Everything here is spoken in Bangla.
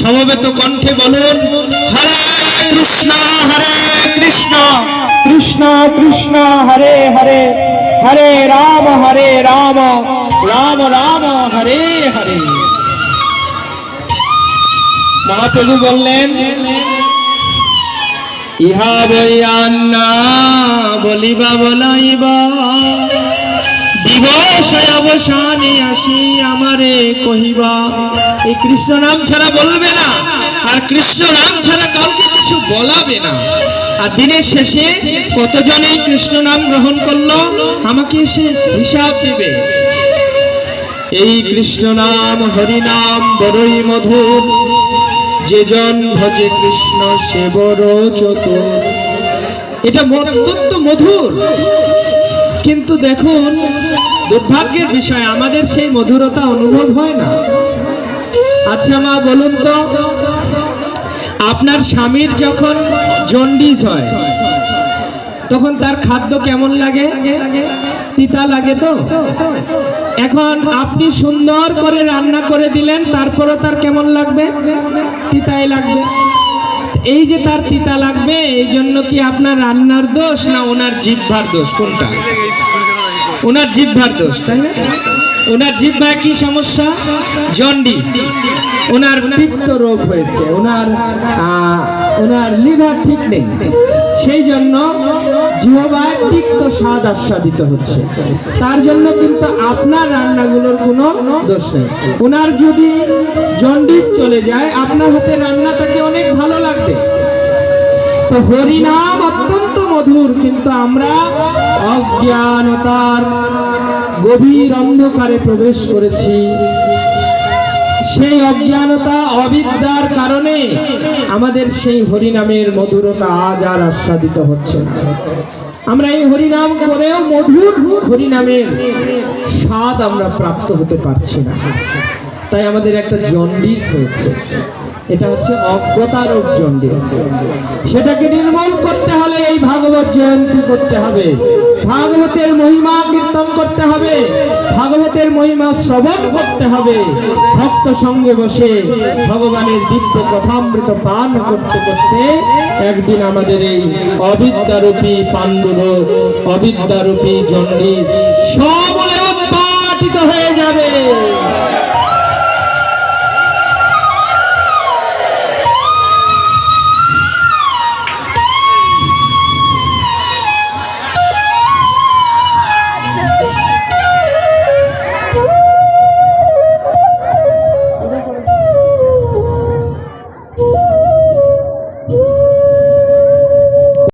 সমবেত কণ্ঠে বলুন হরে কৃষ্ণ হরে কৃষ্ণ। কৃষ্ণ কৃষ্ণ হরে হরে হরে রাম হরে রাম রাম রাম হরে হরে। মহাপ্রভু বললেন ইহা বইয়ান্না বলিবা বলাইবা অবসানে আসি আমারে কহিবা। এই কৃষ্ণ নাম ছাড়া বলবে না, আর কৃষ্ণ নাম ছাড়া কাউকে কিছু বলাবে না। আর দিনের শেষে কৃষ্ণ নাম গ্রহণ করল, আমাকে হিসাব এই কৃষ্ণ নাম, হরি নাম, বড়ই মধুর। যে জন ভজে কৃষ্ণ, সে বড় চতুর। এটা অত্যন্ত মধুর। কিন্তু দেখুন দুর্ভাগ্যের বিষয়, আমাদের সেই মধুরতা অনুভব হয় না। আচ্ছা মা, বলুন তো, আপনার স্বামীর যখন জন্ডিস হয়, তখন তার খাদ্য কেমন লাগে? তিতা লাগে তো? এখন আপনি সুন্দর করে রান্না করে দিলেন, তারপরও তার কেমন লাগবে? তিতাই লাগবে। এই যে তার তিতা লাগবে, এই জন্য কি আপনার রান্নার দোষ না ওনার জিভার দোষ? কোনটা? ওনার জিহ্বার দোষ, তাই না? ওনার জিহ্বায় কি সমস্যা? জন্ডিস। ওনার পিত্ত রোগ হয়েছে, ওনার ওনার লিভার ঠিক নেই। সেই জন্য জিহ্বায় তিক্ত স্বাদ আস্বাদিত হচ্ছে। তার জন্য কিন্তু আপনার রান্নাগুলোর কোনো দোষ নেই। ওনার যদি জন্ডিস চলে যায়, আপনার হাতে রান্নাটাকে অনেক ভালো লাগবে। তো হরিনাম অত্যন্ত মধুর কিন্তু আমরা অজ্ঞানতার গভীর অন্ধকারে প্রবেশ করেছি। সেই অজ্ঞানতা, অবিদ্যার কারণে আমাদের সেই হরিনামের মধুরতা আজ আর আস্বাদিত হচ্ছে না। আমরা এই হরিনাম করেও মধুর হরিনামের স্বাদ আমরা প্রাপ্ত হতে পারছি না। তাই আমাদের একটা জন্ডিস হয়েছে। এটা হচ্ছে অজ্ঞতারোগ জন্ডিস। সেটাকে নির্মূল করতে হলে এই ভাগবত জয়ন্তী করতে হবে? ভাগবতের মহিমা কীর্তন করতে হবে। ভাগবতের মহিমা শ্রবণ করতে হবে। ভক্ত সঙ্গে বসে ভগবানের দিব্য কথামৃত পান করতে করতে একদিন আমাদের এই অবিদ্যারূপী পাণ্ডুরোগ অবিদ্যারূপী জন্ডিস সবলে উৎপাটিত হয়ে যাবে।